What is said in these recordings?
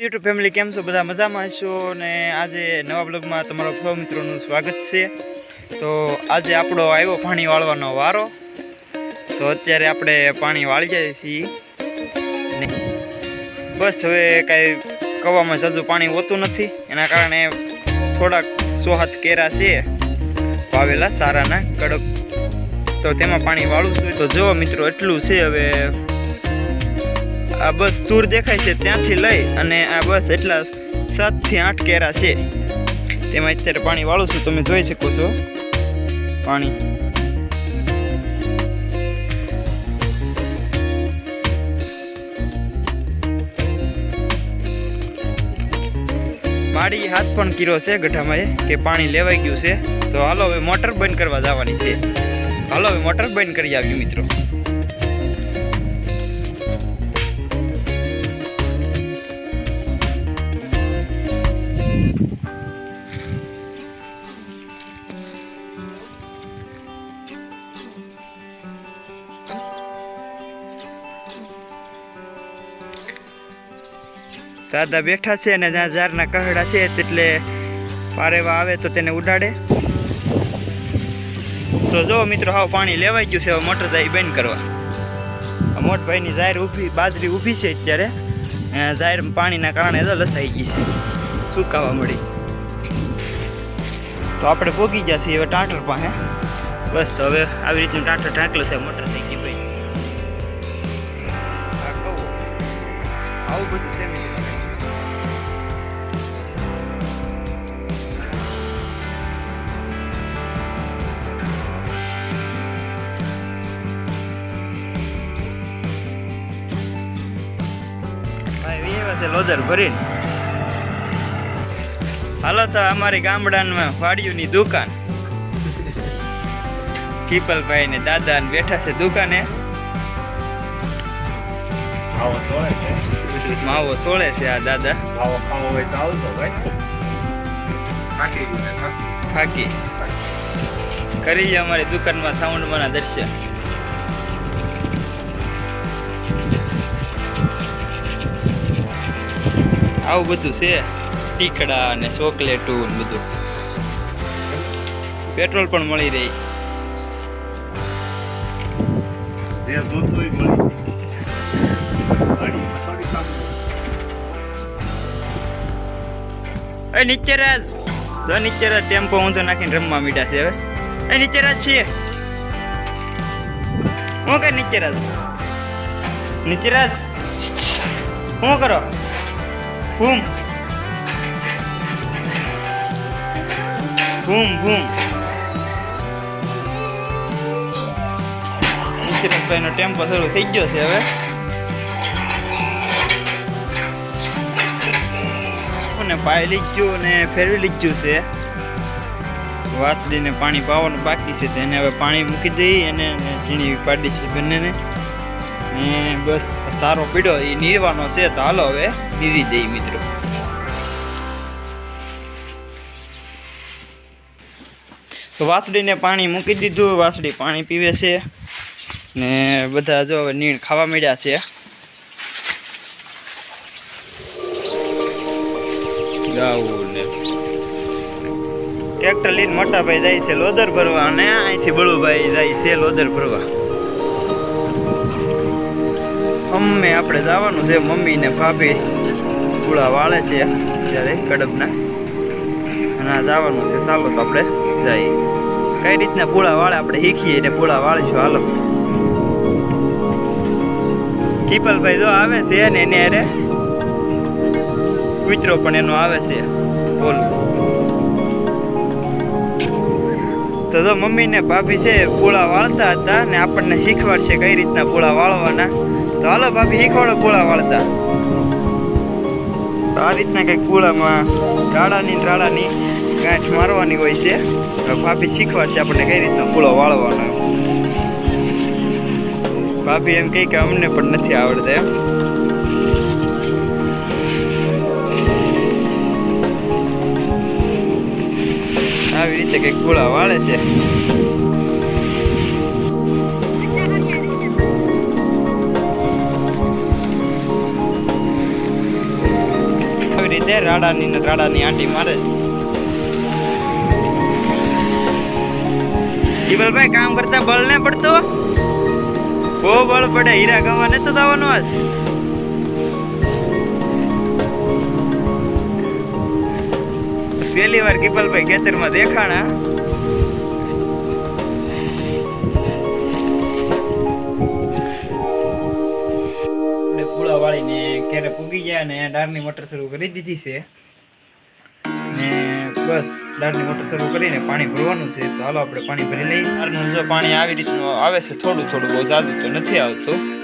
YouTube family કેમ છો? બધા મજામાં હશો ને આજે નવા બ્લોગમાં તમારો સૌ મિત્રોનું સ્વાગત છે. તો આજે આપણો આવ્યો પાણી વાળવાનો વારો. તો અત્યારે આપણે પાણી વાળી જાય છીએ. બસ હવે કાંઈ કવામાં જાજુ પાણી હોતું નથી. એના કારણે થોડાક સોહાત કેરા છે. વાવેલા સારાના કડક. તો તેમાં પાણી વાળું છું. તો જો મિત્રો, એટલું છે હવે આ બસ દૂર દેખાય છે ત્યાંથી લઈ અને આ બસ એટલા સાતથી આઠ કેરા છે. તેમાં અત્યારે પાણી વાળું છું, તમે જોઈ શકો છો. પાણી. માડી હાથ પણ કીરો છે ગઢામાં એ, કે પાણી લેવાઈ ગયું છે. તો હાલો હવે મોટર બંધ કરવા જવાની છે. હાલો હવે મોટર બંધ કરી આવ્યું મિત્રો. દાદા બેઠા છે અને જ્યાં ઝાડના કહડા છે એટલે પારેવા આવે તો તેને ઉડાડે. તો જો મિત્રો, હાવ પાણી લેવાઈ ગયું છે, હવે મોટર જાય બંધ કરવા. મોટભાઈની જાહેર ઊભી, બાજરી ઊભી છે અત્યારે. જાહેર પાણીના કારણે તો લસાઈ ગઈ છે. સુકાવા મળી? તો આપણે પોગી ગયા છીએ હવે ટાંટર પાસે. બસ, તો હવે આવી રીતનું ટાંટર ઢાંકલું છે, મોટર થઈ ગઈ આવું બધું છે છે લોદર ભરીને. હાલો તો અમારી ગામડામાં વાડિયુંની દુકાન. કીપલભાઈ ને દાદા ને બેઠા છે દુકાને. માવો સોળે છે. આ દાદા. થાકી કરીએ અમારી દુકાનમાં સાઉન્ડમાં ના દર્શન આવું બધું છે. ટીકડા અને ચોકલેટું ને બધું. પેટ્રોલ પણ મળી રહી. એ નીચે રાજ જો નીચે રાજ ટેમ્પો ઊંધો નાખીને રમવા મીઠા છે હવે. એ નીચે રાજ છીએ હું કે નીચે રાજ નીચે રાજ શું કરો? ભૂમ Boom, boom. એનો ટેમ્પો શરૂ થઈ ગયો છે હવે. અને પાય લીધું અને ફેરવી લીધું છે. વાસળીને પાણી પાવાનું બાકી છે તેને હવે પાણી મૂકી દઈ અને ઝીણી પાડી છે બંનેને. ને બસ, સારો પીડો એ નીરવાનો છે તો હાલો હવે નીરી દઈ મિત્રો. તો વાસળીને પાણી મૂકી દીધું વાસડી પાણી પીવે છે. ને બધા જો હવે નીણ ખાવા મળ્યા છે. ટ્રેક્ટર લઈને મોટાભાઈ જાય છે લોદર ભરવા અને અહીંથી બળુભાઈ જાય છે લોદર ભરવા. અમે આપણે જવાનું છે. મમ્મી ને ભાભી પૂળા વાળે છે ત્યારે કડબના. અને જવાનું છે ચાલો તો આપણે જઈએ. કઈ રીતના પૂળા વાળે આપણે શીખીએ ને પૂળા વાળીશું હાલો. કીપલભાઈ જો આવે છે ને એને અરે કૂતરો પણ એનો આવે છે. બોલ. તો જો મમ્મી ને ભાભી છે પૂળા વાળતા હતા ને આપણને શીખવાડશે કઈ રીતના પૂળા વાળવાના. તો હાલો ભાભી શીખવાડો પૂળા વાળતા. આ રીતના કંઈક પૂળામાં રાડાની ને રાડાની ગાંઠ મારવાની હોય છે. તો ભાભી શીખવાડશે આપણને કઈ રીતના પૂળો વાળવાનો. ભાભી એમ કહે કે અમને પણ નથી આવડતા એમ. આવી રીતે કંઈક પૂળા વાળે છે. રીતે રાડાની ને રાડાની આંટી મારે છે. જીવલભાઈ, કામ કરતા બળ ને પડતો બહુ બળ પડે, હીરા ગવા તો દાવાનો આજ. પહેલી વાર કિપલભાઈ ખેતરમાં દેખાણા. ક્યારે ડાળની મોટર શરૂ કરી દીધી છે. ને બસ ડારની મોટર શરૂ કરીને પાણી ભરવાનું છે. તો હાલો આપણે પાણી ભરી લઈએ. ડારનું જો પાણી આવી રીતનું આવે છે, થોડું થોડું બહુ જાદુ તો નથી આવતું.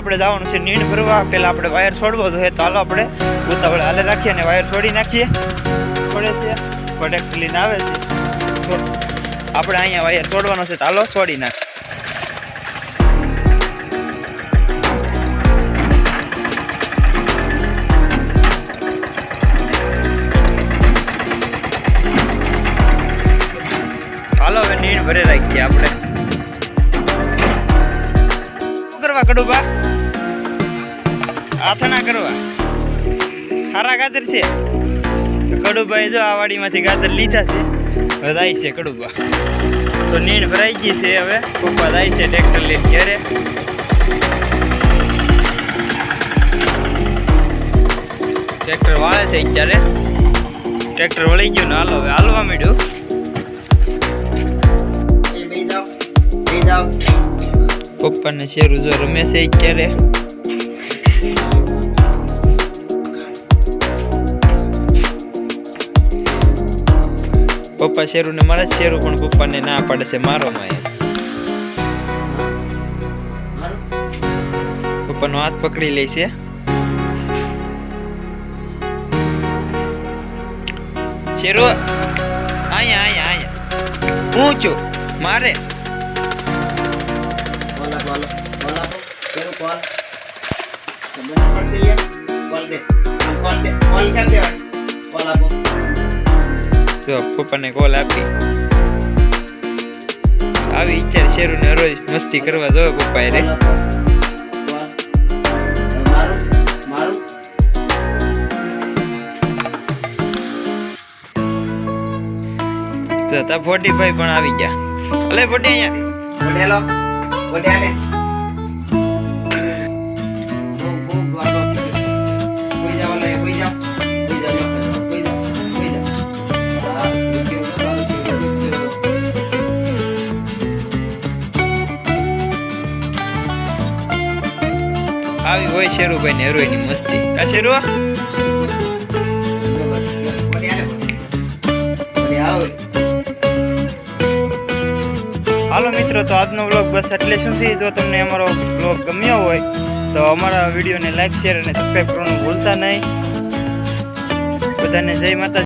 આપણે જવાનું છે નીણ ભરવા. પહેલાં આપણે વાયર છોડવો જોઈએ. તો હાલો આપણે ઉતાવળે હાલે રાખીએ અને વાયર છોડી નાખીએ. છોડે છે. પ્રોડક્ટ લઈને આવે છે. આપણે અહીંયા વાયર છોડવાનો છે. તો હાલો છોડી નાખ હાલો હવે નીણ ભરે રાખીએ આપણે. શું કરવા કડુબા આથના કરવા. સારા ગાજર છે? કડુભાઈ જો આ વાડીમાંથી ગાજર લીધા છે. હવે જાય છે કડુબા તો નીણ ભરાઈ ગઈ છે હવે. પપ્પા જાય છે ટ્રેક્ટર લઈને ઘેરે. ટ્રેક્ટર વાળે છે અત્યારે. ટ્રેક્ટર વળી ગયું ને હાલો, હવે હાલવા માંડ્યું. પપ્પાને શેરું જો રમે છે અત્યારે. પપ્પા શેરુને મારે શેરુ શેરું પણ પપ્પાને ના પાડે છે, મારો માં એમ. પપ્પાનો હાથ પકડી લે છે. શેરુ અહીંયા અહીંયા અહીંયા હું છું? મારે? બોલો બોલો બોલો કેવું કોલ. કોલ દે. કોલ દે. કોલ કેમ દેવાય કોલ આપો. જો પપ્પાને કોલ આપી. આવી ઈચ્છા શેરું ને રોજ મસ્તી કરવા જો પપ્પા રે. તા ફોર્ટી ફાઈવ પણ આવી ગયા. અલે ફોર્ટી અહીંયા. બોલેલો બોલ્યા ખૂબ હોય શેરુભાઈ ને મસ્તી કા શેરુ હાલો મિત્રો, તો આજનો વ્લોગ બસ એટલે શું છે? જો તમને અમારો વ્લોગ ગમ્યો હોય, તો અમારા વિડીયોને લાઈક શેર અને સબસ્ક્રાઈબ કરવાનું ભૂલતા નહીં. બધાને જય માતા